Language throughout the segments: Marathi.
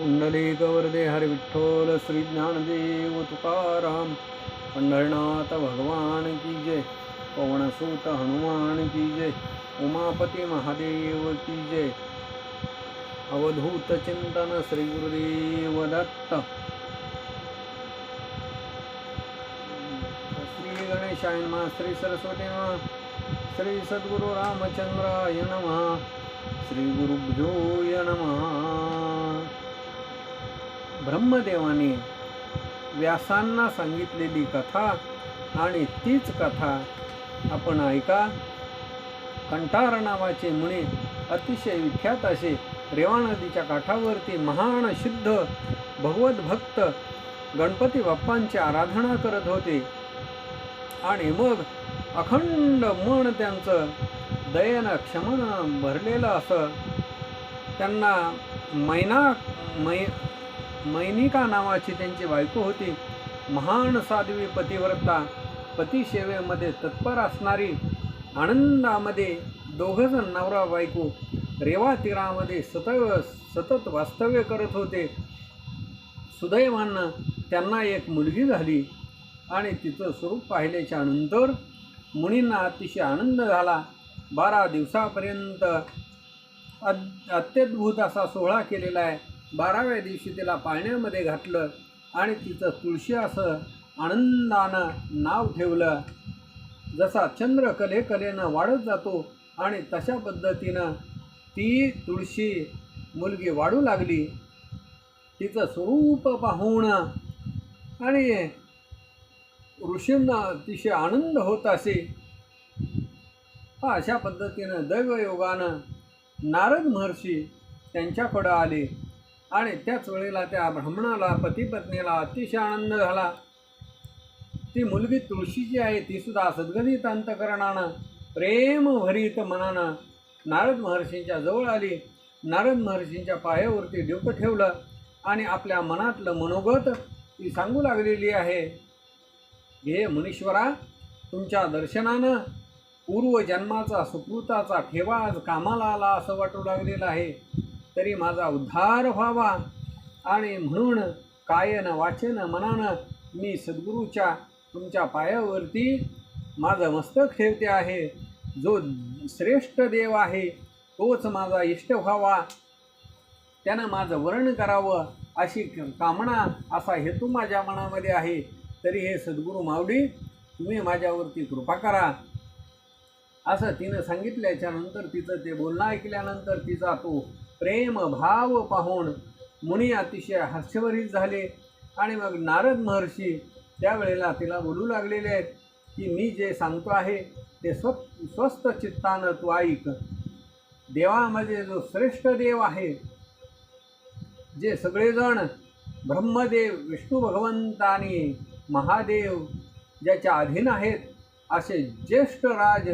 पुंडलिक वरदे विठ्ठल श्री ज्ञानदेव तुकाराम। पंढरनाथ भगवान की जय। पवनसूत हनुमान की जय। उमापती महादेव की जय। अवधूत चिंतन श्री गुरुदेव दत्त। श्री गणेशाय नमः श्री सरस्वती नमः श्री सद्गुरु रामचंद्राय नमः श्री गुरुभ्यो नमः। ब्रह्मदेवाने व्यासांना सांगितलेली कथा आणि तीच कथा आपण ऐका. कंटार नावाचे मुनी अतिशय विख्यात असे रेवा नदीच्या काठावरती महान शुद्ध भगवत भक्त गणपती बाप्पांची आराधना करत होते. आणि मग अखंड मन त्यांचं दयेनं क्षमनं भरलेलं असं त्यांना मैना मै मैनिका नावाची त्यांची बायको होती. महान साध्वी पतिव्रता पतिसेवेमध्ये तत्पर असणारी आनंदामध्ये दोघंजण नवरा बायको रेवा तीरामध्ये सतत सतत वास्तव्य करत होते. सुदैवानं त्यांना एक मुलगी झाली आणि तिचं स्वरूप पाहिल्याच्या नंतर मुनींना अतिशय आनंद झाला. बारा दिवसापर्यंत अत अत्यद्भुत असा सोहळा केलेला आहे. बाराव्या दिवशी तिला पाळण्यामध्ये घातलं आणि तिचं तुळशी असं आनंदानं नाव ठेवलं. जसा चंद्र कलेकलेनं वाढत जातो आणि तशा पद्धतीनं ती तुळशी मुलगी वाढू लागली. तिचं स्वरूप पाहून आणि ऋषींना अतिशय आनंद होत असे. अशा पद्धतीनं दैवयोगानं नारद महर्षी त्यांच्याकडं आले. आणि त्याच वेळेला त्या ब्राह्मणाला पतीपत्नीला अतिशय आनंद झाला. ती मुलगी तुळशी जी आहे तीसुद्धा सद्गदित अंतकरणानं प्रेमभरीत मनानं नारद महर्षींच्या जवळ आली. नारद महर्षींच्या पायावरती डोकं ठेवलं आणि आपल्या मनातलं मनोगत ती सांगू लागलेली आहे हे मुनीश्वरा तुमच्या दर्शनानं पूर्वजन्माचा सुकृताचा ठेवा आज कामाला आला असं वाटू लागलेलं आहे. तरी माझा उद्धार व्हावा. आणि म्हणून कायन वाचन मनानं मी सद्गुरूच्या तुमच्या पायावरती माझं मस्तक ठेवते आहे. जो श्रेष्ठ देव आहे तोच माझा इष्ट व्हावा. त्यानं माझं वर्ण करावं अशी कामना असा हेतू माझ्या मनामध्ये आहे. तरी हे सद्गुरू मावडी तुम्ही माझ्यावरती कृपा करा. असं तिनं सांगितल्याच्या नंतर तिचं ते बोलणं ऐकल्यानंतर तिचा तो प्रेम भाव पाहून मुनी अतिशय हर्षभरीत झाले आणि मग नारद महर्षी त्यावेळेला तिला बोलू लागलेले आहेत की मी जे सांगतो आहे ते स्व स्वस्त चित्तानं तू ऐक. देवामध्ये जो श्रेष्ठ देव आहे जे सगळेजण ब्रह्मदेव विष्णू भगवंत आणि महादेव ज्याच्या अधीन आहेत असे ज्येष्ठ राज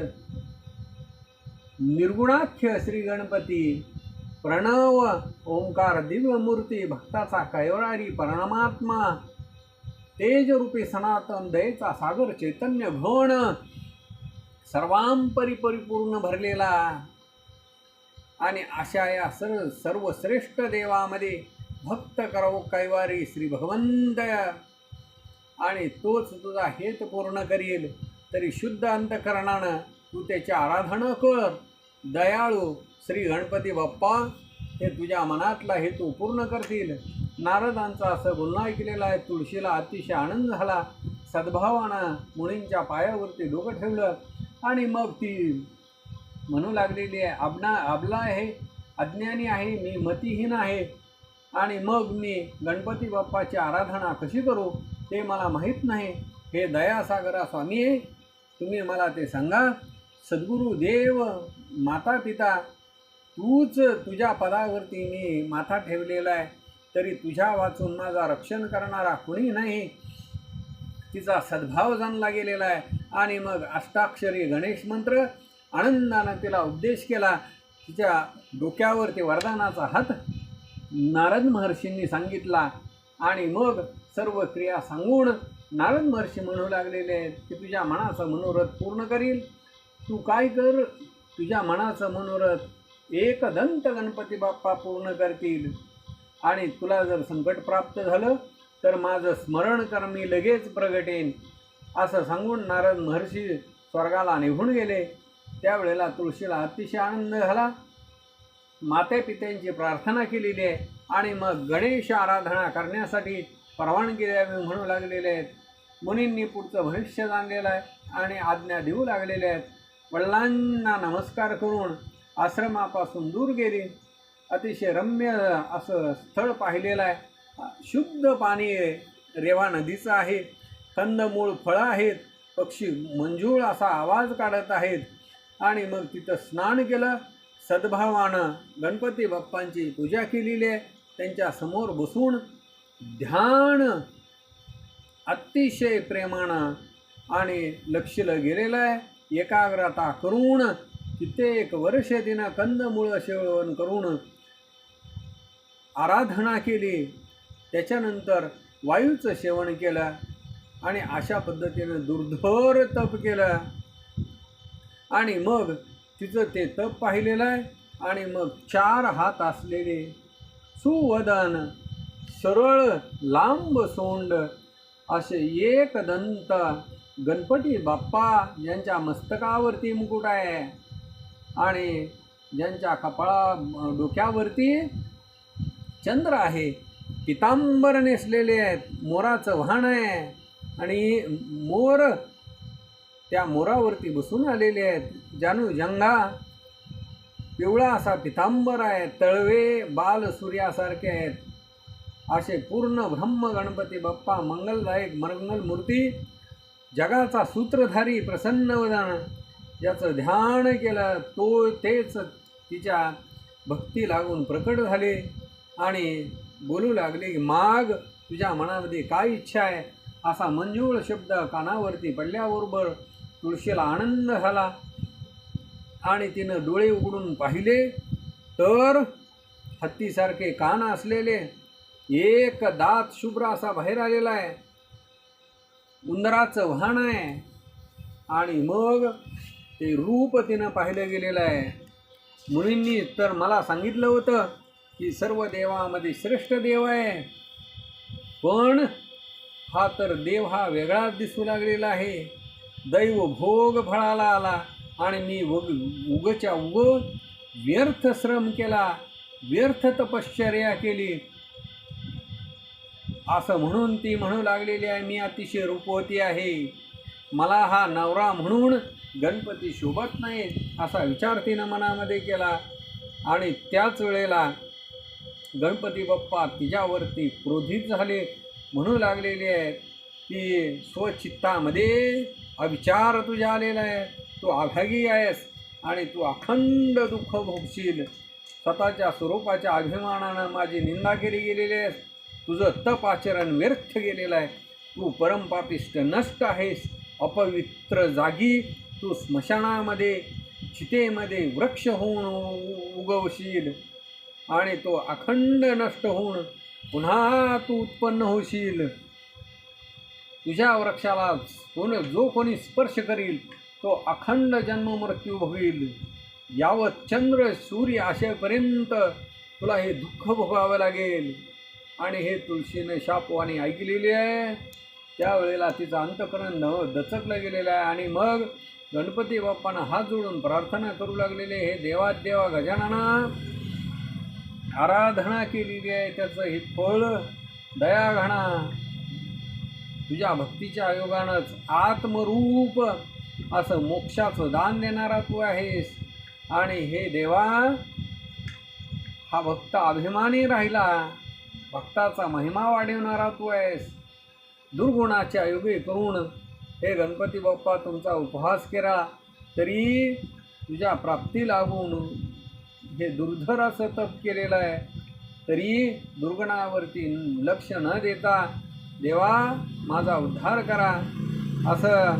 निर्गुणाख्य श्री गणपती प्रणव ओंकार दिव्यमूर्ती भक्ताचा कैवारी परमात्मा तेजरूपी सनातन दयेचा सागर चैतन्य घोण सर्वांपरी परिपूर्ण भरलेला. आणि अशा या सर्व सर्वश्रेष्ठ देवामध्ये भक्त करव कैवारी श्री भगवंत. आणि तोच तुझा हेत पूर्ण करील तरी शुद्ध अंतकरणानं तू त्याची आराधना कर. दयाळू श्री गणपती बाप्पा हे तुझ्या मनातला हेतू पूर्ण करतील. नारदांचा असं बोलणं ऐकलेलं आहे तुळशीला अतिशय आनंद झाला. सद्भावानं मुलींच्या पायावरती डोकं ठेवलं आणि मग ती म्हणू लागलेली आहे अबना अबला आहे अज्ञानी आहे मी मतिहीन आहे. आणि मग मी गणपती बाप्पाची आराधना कशी करू ते मला माहीत नाही. हे दयासागरा स्वामी आहे तुम्ही मला ते सांगा. सद्गुरुदेव माता पिता तूच तुझ्या पदावरती मी माथा ठेवलेला आहे तरी तुझ्या वाचून माझा रक्षण करणारा कुणी नाही? तिचा सद्भाव जाणला गेलेला आहे. आणि मग अष्टाक्षरी गणेश मंत्र आनंदानं तिला उपदेश केला. तिच्या डोक्यावरती वरदानाचा हात नारद महर्षींनी सांगितला. आणि मग सर्व क्रिया सांगून नारद महर्षी म्हणू लागलेले आहेत की तुझ्या मनाचं मनोरथ पूर्ण करील. तू काय कर? तुझ्या मनाचं मनोरथ एक दंत गणपती बाप्पा पूर्ण करतील. आणि तुला जर संकट प्राप्त झालं तर माझं स्मरण कर मी लगेच प्रगटेन. असं सांगून नारद महर्षी स्वर्गाला निघून गेले. त्यावेळेला तुळशीला अतिशय आनंद झाला. माते पित्यांची प्रार्थना केलेली आहे. आणि मग गणेश आराधना करण्यासाठी परवानगी द्यावी म्हणू लागलेले आहेत. मुनींनी पुढचं भविष्य जाणलेलं आहे आणि आज्ञा देऊ लागलेल्या आहेत. वडिलांना नमस्कार करून आश्रमापासून दूर गेली. अतिशय रम्य असं स्थळ पाहिलेलं आहे. शुद्ध पाणी रेवा नदीचं आहे. कंदमूळ फळं आहेत. पक्षी मंजूळ असा आवाज काढत आहेत. आणि मग तिथं स्नान केलं. सद्भावानं गणपती बाप्पांची पूजा केलेली आहे. त्यांच्यासमोर बसून ध्यान अतिशय प्रेमानं आणि लक्षलं गेलेलं आहे. एकाग्रता करून कित्येक वर्ष तिनं कंदमुळं सेवन करून आराधना केली. त्याच्यानंतर वायूचं सेवन केलं आणि अशा पद्धतीनं दुर्धर तप केलं. आणि मग तिचं ते तप पाहिलेलं आहे आणि मग चार हात असलेले सुवदन सरळ लांब सोंड असे एक दंत गणपती बाप्पा ज्यांच्या मस्तकावरती मुकुट आहे. आणि ज्यांच्या कपाळा डोक्यावरती चंद्र आहे. पितांबर नेसलेले आहेत. मोराचं वाहन आहे. आणि मोर त्या मोरावरती बसून आलेले आहेत. जानू जंगा पिवळा असा पितांबर आहे. तळवे बाल सूर्यासारखे आहेत. असे पूर्ण ब्रह्म गणपती बाप्पा मंगलदायक मंगलमूर्ती मूर्ती जगाचा सूत्रधारी प्रसन्नवदान ज्याचं ध्यान केलं तो तेच तिच्या भक्ती लागून प्रकट झाले. आणि बोलू लागले की माग तुझ्या मनामध्ये काय इच्छा आहे? असा मंजूळ शब्द कानावरती पडल्याबरोबर तुळशीला आनंद झाला. आणि तिनं डोळे उघडून पाहिले तर हत्तीसारखे कान असलेले एक दात शुभ्र असा बाहेर आलेला आहे. उंदराचं वाहन आहे. आणि मग ते रूप तिनं पाहिलं गेलेलं आहे. मुनींनी तर मला सांगितलं होतं की सर्व देवामध्ये श्रेष्ठ देव आहे. पण हा तर देव हा वेगळाच दिसू लागलेला आहे. दैव भोग फळाला आला आणि मी उग उगच्या उग व्यर्थ श्रम केला. व्यर्थ तपश्चर्या केली. असं म्हणून ती म्हणू लागलेली आहे मी अतिशय रूपवती आहे. मला हा नवरा म्हणून गणपती शोभत नाही असा विचार तिनं मनामध्ये केला. आणि त्याच वेळेला गणपती बाप्पा तिच्यावरती क्रोधित झाले. म्हणू लागलेले आहेत की स्वचित्तामध्ये अविचार तुझ्या आलेला आहे. तू आभागी आहेस आणि तू अखंड दुःख भोगशील. स्वतःच्या स्वरूपाच्या अभिमानानं माझी निंदा केली गेलेली आहेस. तुझं तप आचरण व्यर्थ गेलेलं आहे. तू परमपापिष्ट नष्ट आहेस. अपवित्र जागी तू स्मशानामध्ये चितेमध्ये वृक्ष होऊन उ- उगवशील आणि तो अखंड नष्ट होऊन पुन्हा तू उत्पन्न होशील. तुझ्या वृक्षाला कोण जो कोणी स्पर्श करील तो अखंड जन्म मृत्यू होईल यावत चंद्र सूर्य असेपर्यंत तुला हे दुःख भोगावं लागेल. आणि हे तुळशीने शापवाणी ऐकलेली आहे. त्यावेळेला तिचं अंतकरण नव दचकलं गेलेलं आहे आणि मग गणपती बाप्पांना हात जोडून प्रार्थना करू लागलेले हे देवादेवा गजानना आराधना केलेली आहे. त्याचं हे फळ दया घाणा. तुझ्या भक्तीच्या आयोगानंच आत्मरूप असं मोक्षाचं दान देणारा तू आहेस. आणि हे देवा हा भक्त अभिमानी राहिला. भक्ताचा महिमा वाढवणारा तू आहेस. दुर्गुणाच्या योगे करून हे गणपती बाप्पा तुमचा उपहास केला तरी तुझ्या प्राप्ती लागून हे दुर्धर असं तप केलेलं आहे. तरी दुर्गुणावरती लक्ष न देता देवा माझा उद्धार करा. असं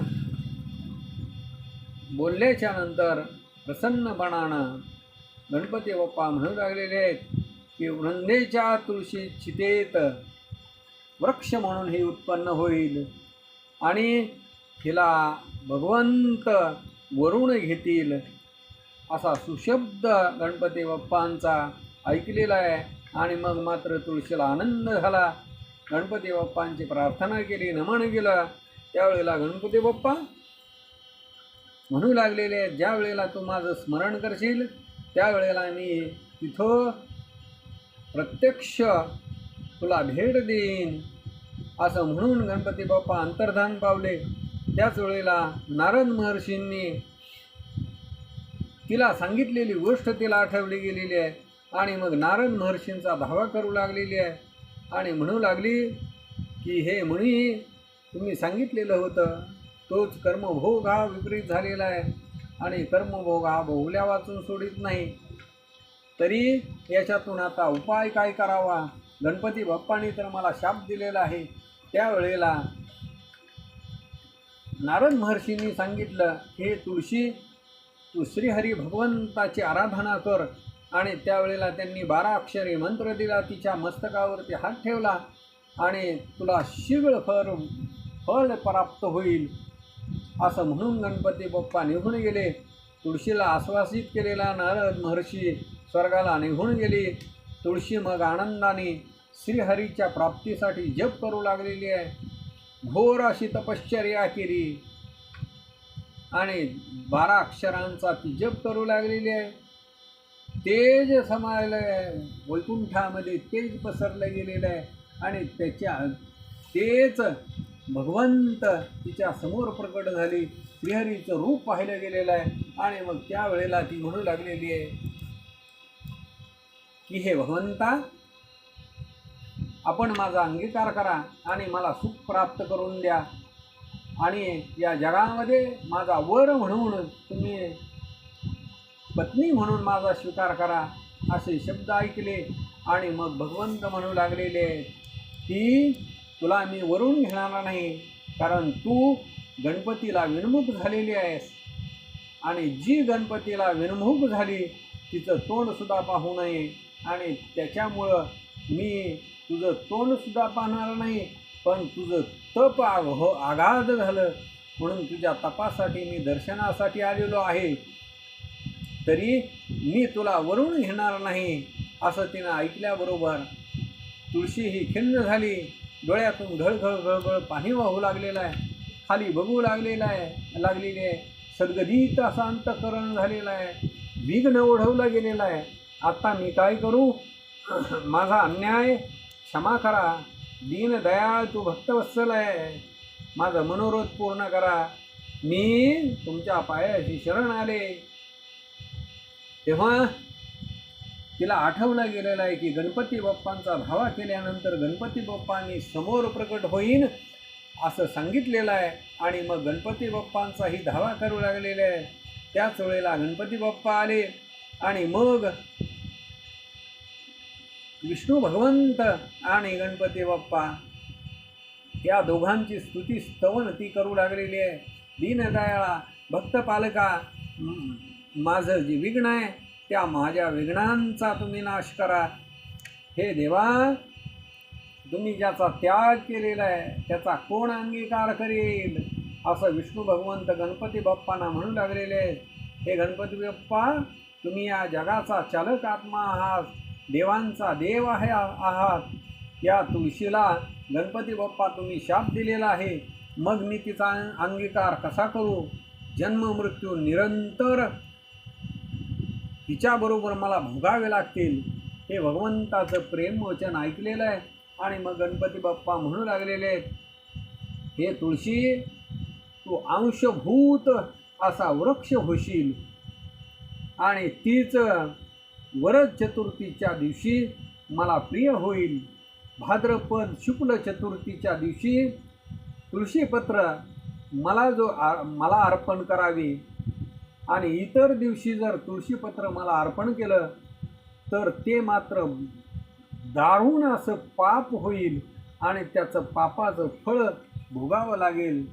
बोलल्याच्या नंतर प्रसन्नपणानं गणपती बाप्पा म्हणू लागलेले आहेत. की वृंदेच्या तुळशी चितेत. वृक्ष म्हणून हे उत्पन्न होईल. आणि हिला भगवंत वरुण घेतील. असा सुशब्द गणपती बाप्पांचा ऐकलेला आहे. आणि मग मात्र तुळशीला आनंद झाला. गणपती बाप्पांची प्रार्थना केली नमन केलं. त्यावेळेला गणपती बाप्पा म्हणू लागलेले ज्या वेळेला तू माझं स्मरण करशील त्यावेळेला मी तिथं प्रत्यक्ष तुला भेट देईन. असं म्हणून गणपती बाप्पा अंतर्धान पावले. त्याच वेळेला नारद महर्षींनी तिला सांगितलेली गोष्ट तिला आठवली गेलेली आहे. आणि मग नारद महर्षींचा धावा करू लागलेली आहे. आणि म्हणू लागली की हे म्हणी तुम्ही सांगितलेलं होतं. तोच कर्मभोग हा विपरीत झालेला आहे. आणि कर्मभोग हा भोगल्या वाचून सोडित नाही. तरी याच्यातून आता उपाय काय करावा? गणपती बाप्पाने तर मला शाप दिलेला आहे. त्यावेळेला नारद महर्षींनी सांगितलं हे तुळशी तू श्रीहरी भगवंताची आराधना कर. आणि त्यावेळेला त्यांनी बारा अक्षरी मंत्र दिला तिच्या मस्तकावरती हात ठेवला आणि तुला शीघ्र फळ फळ प्राप्त होईल. असं म्हणून गणपती बाप्पा निघून गेले. तुळशीला आश्वासित केलेला नारद महर्षी स्वर्गाला निघून गेली. तुळशी मग आनंदाने श्रीहरीच्या प्राप्तीसाठी जप करू लागलेली आहे. घोर अशी तपश्चर्या केली. आणि बारा अक्षरांचा ती जप करू लागलेली आहे. तेज समायलं आहे वैकुंठामध्ये तेज पसरलं गेलेलं आहे. आणि त्याच्या तेच भगवंत तिच्या समोर प्रकट झाली. श्रीहरीचं रूप पाहिलं गेलेलं आहे. आणि मग त्यावेळेला ती म्हणू लागलेली आहे की हे भगवंता आपण माझा अंगीकार करा आणि मला सुख प्राप्त करून द्या. आणि या जगामध्ये माझा वर म्हणून तुम्ही पत्नी म्हणून माझा स्वीकार करा असे शब्द ऐकले. आणि मग भगवंत म्हणू लागलेले की तुला मी वरून घेणार नाही कारण तू गणपतीला विनमुख झालेली आहेस. आणि जी गणपतीला विनमुख झाली तिचं तोंडसुद्धा पाहू नये. आणि त्याच्यामुळं मी तुझं तोंडसुद्धा पाहणार नाही पण तुझं तप आग हो आघाध झालं. म्हणून तुझ्या तपासाठी मी दर्शनासाठी आलेलो आहे. तरी मी तुला वरून घेणार नाही असं तिनं ऐकल्याबरोबर तुळशी ही खिन्न झाली. डोळ्यातून घळघळ घळघळ पाणी वाहू लागलेलं आहे. खाली बघू लागलेलं आहे लागलेली आहे. सद्गदित असा अंतकरण झालेलं आहे. विघ्न ओढवला गेलेलं आहे. आत्ता मी काय करू? माझा अन्याय क्षमा करा. दीनदयाळ तू भक्तवत्सल आहे. माझा मनोरोध पूर्ण करा. मी तुमच्या पायाशी शरण आले. तेव्हा तिला आठवलं गेलेलं आहे की गणपती बाप्पांचा भावा केल्यानंतर गणपती बाप्पांनी समोर प्रकट होईन. असं सांगितलेलं आहे. आणि मग गणपती बाप्पांचाही धावा करू लागलेला आहे. त्याच वेळेला गणपती बाप्पा आले आणि मग विष्णू भगवंत आणि गणपती बाप्पा या दोघांची स्तुती स्तवन ती करू लागलेली आहे. दीनदयाळा भक्तपालका माझं जे विघ्न आहे त्या माझ्या विघ्नांचा तुम्ही नाश करा. हे देवा तुम्ही ज्याचा त्याग केलेला आहे त्याचा कोण अंगीकार करेल? असं विष्णू भगवंत गणपती बाप्पांना म्हणू लागलेले आहेत. हे गणपती बाप्पा तुम्ही या जगाचा चालक आत्मा आहात. देवांचा देव आहे आहात. या तुळशीला गणपती बाप्पा तुम्ही शाप दिलेला आहे. मग मी तिचा अंगीकार कसा करू? जन्म मृत्यू निरंतर तिच्याबरोबर मला भोगावे लागतील. हे भगवंताचं प्रेम वचन ऐकलेलं आहे. आणि मग गणपती बाप्पा म्हणू लागलेले आहेत हे तुळशी तू अंशभूत असा वृक्ष होशील. आणि तीच वरद चतुर्थीच्या दिवशी मला प्रिय होईल. भाद्रपद शुक्ल चतुर्थीच्या दिवशी तुळशीपत्र मला जो आ मला अर्पण करावी. आणि इतर दिवशी जर तुळशीपत्र मला अर्पण केलं तर ते मात्र दारुण असं पाप होईल आणि त्याचं पापाचं फळ भोगावं लागेल.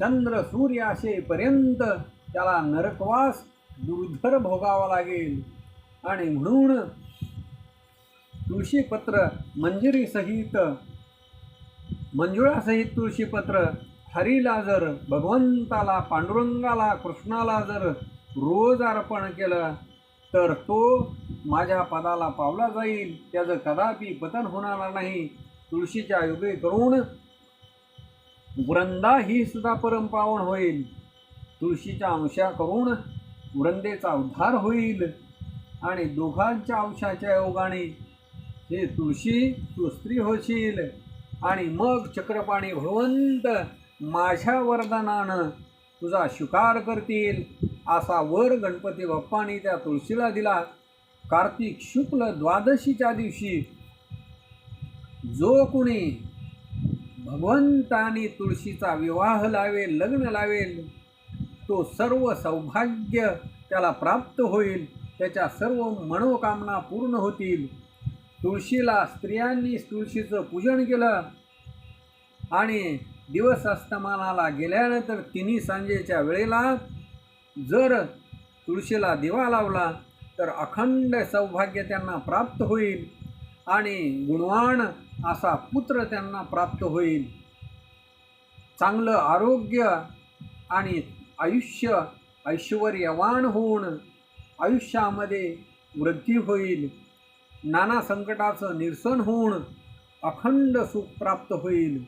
चंद्र सूर्य असेपर्यंत त्याला नरकवास दुर्धर भोगावा लागेल. आणि म्हणून तुळशीपत्र मंजिरीसहित मंजुळासहित तुळशीपत्र हरीला जर भगवंताला पांडुरंगाला कृष्णाला जर रोज अर्पण केलं तर तो माझ्या पदाला पावला जाईल त्याचं कदापि पतन होणार नाही. तुळशीच्या योगे करून वृंदा ही सुद्धा परमपावन होईल. तुळशीच्या अंशा करून वृंदेचा उद्धार होईल. आणि दोघांच्या अंशाच्या योगाने हे तुळशी तू स्त्री होशील. आणि मग चक्रपाणी भगवंत माझ्या वरदानानं तुझा शिकार करतील असा वर गणपती बाप्पाने त्या तुळशीला दिला. कार्तिक शुक्ल द्वादशीच्या दिवशी जो कुणी भगवंतानी तुळशीचा विवाह लावेल लग्न लावेल तो सर्व सौभाग्य त्याला प्राप्त होईल त्याच्या सर्व मनोकामना पूर्ण होतील. तुळशीला स्त्रियांनी तुळशीचं पूजन केलं आणि दिवस अस्तमानाला गेल्यानंतर तिन्ही सांजेच्या वेळेला जर तुळशीला दिवा लावला तर अखंड सौभाग्य त्यांना प्राप्त होईल आणि गुणवान असा पुत्र त्यांना प्राप्त होईल. चांगलं आरोग्य आणि आयुष्य ऐश्वर्यवान होऊन आयुष्यामध्ये वृद्धी होईल. नाना संकटाचं निरसन होऊन अखंड सुख प्राप्त होईल.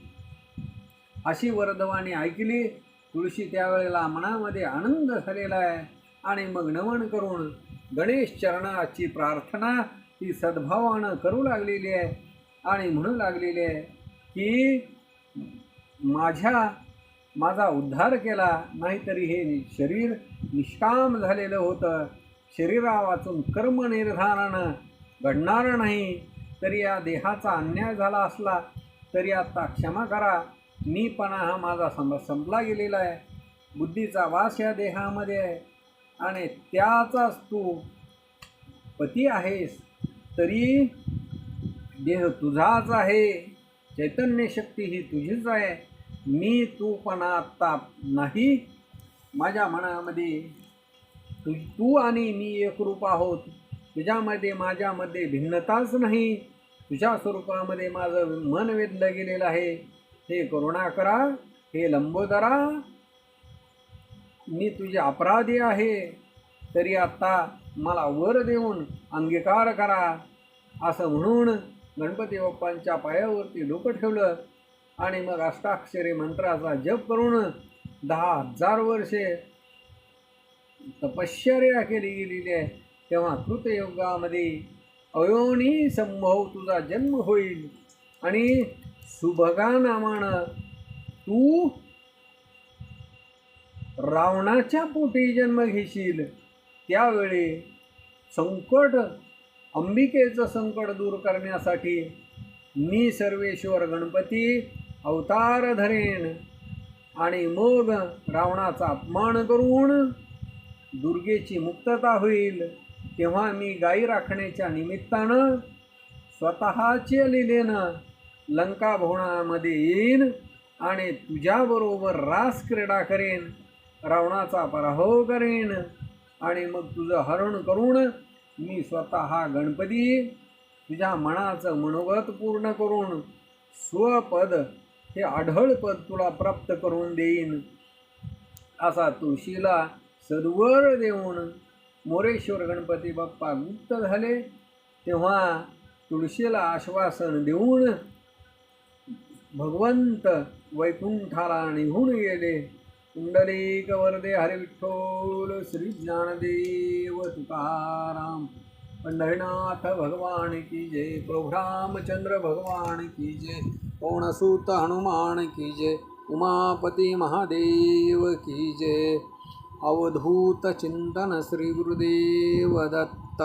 अशी वरदवाणी ऐकली तुळशी त्यावेळेला मनामध्ये आनंद झालेला आहे आणि मग नमन करून गणेश चरणाची प्रार्थना ती सद्भावानं करू लागलेली आहे आणि म्हणू लागलेली आहे की माझ्या माझा उद्धार केला नाहीतरी हे शरीर निष्काम झालेलं होतं. शरीरा वाचून कर्म निर्धारानं घडणार नाही. तरी या देहाचा अन्याय झाला असला तरी आत्ता क्षमा करा. मीपणा हा माझा सम संपला गेलेला आहे. बुद्धीचा वास या देहामध्ये आहे. आणि त्याचाच तू पती आहेस तरी देह तुझाच आहे. चैतन्य शक्ती ही तुझीच आहे. मी तूपणा आत्ता नाही. माझ्या मनामध्ये तू तू आणि मी एकरूप आहोत. तुझ्यामध्ये माझ्यामध्ये भिन्नताच नाही. तुझ्या स्वरूपामध्ये माझं मन वेधलं गेलेलं आहे. हे करुणा करा हे लंबोदरा मी तुझे अपराधी आहे. तरी आत्ता मला वर देऊन अंगीकार करा. असं म्हणून गणपती बाप्पांच्या पायावरती डोकं ठेवलं आणि मग अष्टाक्षरी मंत्राचा जप करून दहा हजार वर्षे तपश्चर्या केली गेलेली आहे. तेव्हा कृतयुगामध्ये अयोनी संभव तुझा जन्म होईल आणि सुभगा नामानं तू रावणाच्या पोटी जन्म घेशील. त्यावेळी संकट अंबिकेचं संकट दूर करण्यासाठी मी सर्वेश्वर गणपती अवतार धरेन. आणि मग रावणाचा अपमान करून दुर्गेची मुक्तता होईल. तेव्हा मी गाई राखण्याच्या निमित्तानं स्वतःचे लिलेनं लंकाभवनामध्ये येईन आणि तुझ्याबरोबर रास क्रीडा करेन. रावणाचा पराभव करेन आणि मग तुझं हरण करून मी स्वतः गणपती तुझ्या मनाचं मनोगत पूर्ण करून स्वपद हे आढळ पद तुला प्राप्त करून देईन. असा तुळशीला सद्वर देऊन मोरेश्वर गणपती बाप्पा गुप्त झाले. तेव्हा तुळशीला आश्वासन देऊन भगवंत वैकुंठाला निघून गेले. कुंडलिक वरदे हरिविठ्ठोल श्री ज्ञानदेव तुकाराम पंढरीनाथ भगवान की जय प्रभुरामचंद्र भगवान की जय कोणसूत हनुमान की जय उमापती महादेव की जय। अवधूत चिंतन श्री गुरुदेव दत्त।